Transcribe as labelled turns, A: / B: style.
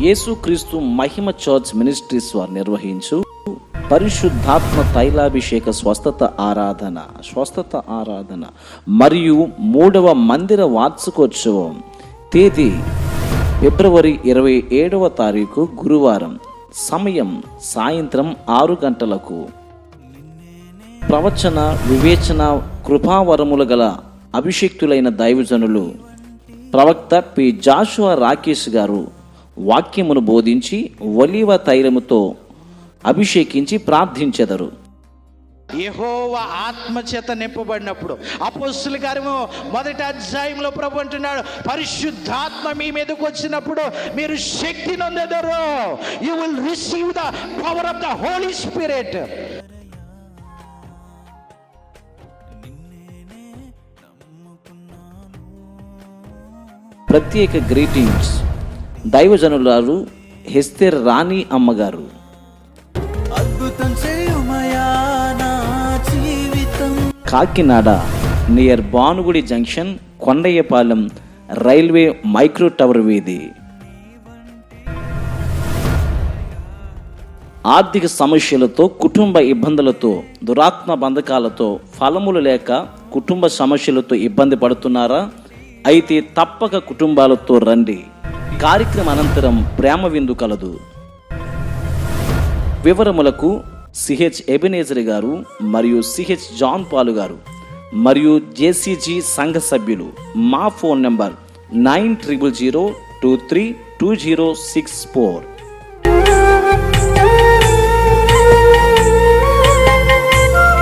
A: యేసుక్రీస్తు మహిమ church ministries వారు నిర్వహించు పరిశుద్ధాత్మ తైలాభిషేక స్వస్థత ఆరాధన స్వస్థత ఆరాధన. మరియు మూడవ మందిర వార్షికోత్సవం తేదీ ఫిబ్రవరి ఇరవై ఏడవ తారీఖు గురువారం సమయం సాయంత్రం ఆరు గంటలకు. ప్రవచన వివేచన కృపావరములు గల అభిషిక్తులైన దైవజనులు ప్రవక్త పి జాషువా రాకేష్ గారు వాక్యమును బోధించి ఒలివ తైలముతో అభిషేకించి ప్రార్థించెదరు.
B: యెహోవ ఆత్మచేత నింపబడినప్పుడు అపోస్తుల కార్యము మొదటి అధ్యాయంలో ప్రభు అంటున్నాడు పరిశుద్ధాత్మ మీ మీదకి వచ్చినప్పుడు మీరు శక్తి నొందెదరు. You will receive the power of the holy spirit
A: ప్రత్యేక గ్రీటింగ్స్. దైవజనులారు హెస్తెర్ రాణి అమ్మగారు.
C: అద్భుతం
A: Kakinada near Bhanugudi junction Kondayyapalem railway micro tower వీధి. ఆర్థిక సమస్యలతో కుటుంబ ఇబ్బందులతో దురాత్మ బంధకాలతో ఫలములు లేక కుటుంబ సమస్యలతో ఇబ్బంది పడుతున్నారా? అయితే తప్పక కుటుంబాలతో రండి. కార్యక్రమ అనంతరం ప్రేమ విందు కలదు. వివరములకు సిహెచ్ ఎబినేజర్ గారు మరియు సిహెచ్ జాన్ పాలు గారు మరియు జేసీజీ సంఘ సభ్యులు. మా phone number nine triple zero two three two zero six four.